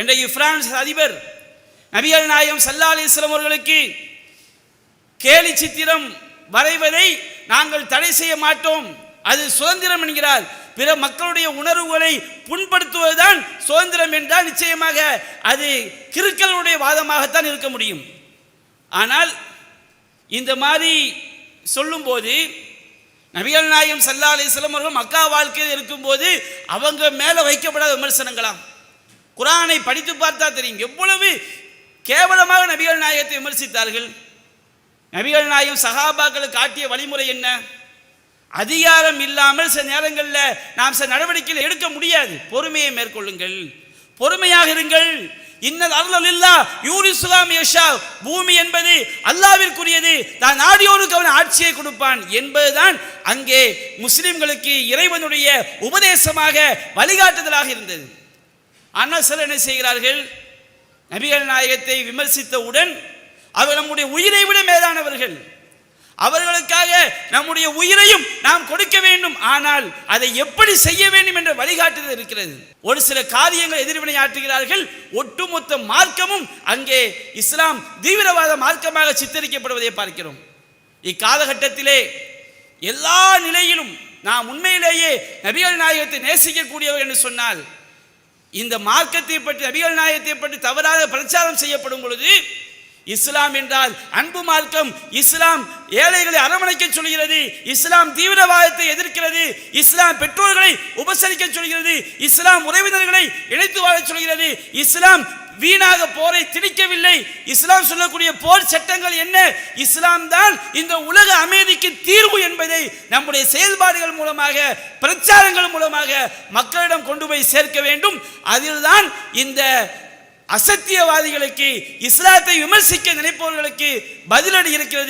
இன்றைக்கு பிரான்ஸ் அதிபர் நபிகள் நாயகம் சல்லா அலிஸ்லாம் அவர்களுக்கு கேலி சித்திரம் வரைவதை நாங்கள் தடை செய்ய மாட்டோம். அது சுதந்திரம் என்கிறார். பிற மக்களுடைய உணர்வுகளை புண்படுத்துவதுதான் சுதந்திரம் என்றால் நிச்சயமாக அது கிறுக்கலுடைய வாதமாகத்தான் இருக்க முடியும். ஆனால் இந்த மாதிரி சொல்லும்போது நபிகள் நாயகம் சல்லா அலிஸ்லாம் அவர்கள் மக்கா வாழ்க்கையில் இருக்கும்போது அவங்க மேலே வைக்கப்படாத விமர்சனங்களாம். குரானை படித்து பார்த்தா தெரியும். எவ்வளவு கேவலமாக நபிகள் நாயகத்தை விமர்சித்தார்கள். நபிகள் நாயகம் சகாபாக்களுக்கு காட்டிய வழிமுறை என்ன? அதிகாரம் இல்லாமல் சில நேரங்களில் நாம் சில நடவடிக்கைகள் எடுக்க முடியாது. பொறுமையை மேற்கொள்ளுங்கள். பொறுமையாக இருங்கள். இன்னல் அருள் இல்லா யூரிசுலாம் யஷா. பூமி என்பது அல்லாவிற்குரியது. தான் நாடியோருக்கு அவன் ஆட்சியை கொடுப்பான் என்பதுதான் அங்கே முஸ்லிம்களுக்கு இறைவனுடைய உபதேசமாக வழிகாட்டுதலாக இருந்தது. ஆனால் சிலர் என்ன செய்கிறார்கள்? நபிகள் நாயகத்தை விமர்சித்தவுடன் அவர் நம்முடைய உயிரை விட மேலானவர்கள். அவர்களுக்காக நம்முடைய உயிரையும் நாம் கொடுக்க வேண்டும். ஆனால் அதை எப்படி செய்ய வேண்டும் என்ற வழிகாட்டுதல் இருக்கிறது. ஒரு சில காரியங்கள் எதிர்வினை ஆற்றுகிறார்கள். ஒட்டுமொத்த மார்க்கமும் அங்கே இஸ்லாம் தீவிரவாத மார்க்கமாக சித்தரிக்கப்படுவதை பார்க்கிறோம். இக்காலகட்டத்திலே எல்லா நிலையிலும் நாம் உண்மையிலேயே நபிகள் நாயகத்தை நேசிக்கக்கூடியவர் என்று சொன்னால் இந்த மார்க்கத்தை பற்றி நபிகள் நாயகத்தை பற்றி தவறாக பிரச்சாரம் செய்யப்படும் பொழுது இஸ்லாம் என்றால் அன்பு மார்க்கம் இஸ்லாம் ஏழைகளை அரவணைக்க சொல்கிறது இஸ்லாம் தீவிரவாதத்தை எதிர்க்கிறது இஸ்லாம் பெற்றோர்களை உபசரிக்க சொல்கிறது இஸ்லாம் உறவினர்களை இணைத்து வாழ சொல்கிறது இஸ்லாம் வீணாக போரை திணிக்கவில்லை. இஸ்லாம் சொல்லக்கூடிய போர் சட்டங்கள் என்ன? இஸ்லாம் தான் இந்த உலக அமைதிக்கு தீர்வு என்பதை நம்முடைய செயல்பாடுகள் மூலமாக பிரச்சாரங்கள் மூலமாக மக்களிடம் கொண்டு போய் சேர்க்க வேண்டும். அதில்தான் இந்த அசத்தியவாதிகளுக்கு இஸ்லாத்தை விமர்சிக்க நினைப்பவர்களுக்கு பதிலடி இருக்கிறது.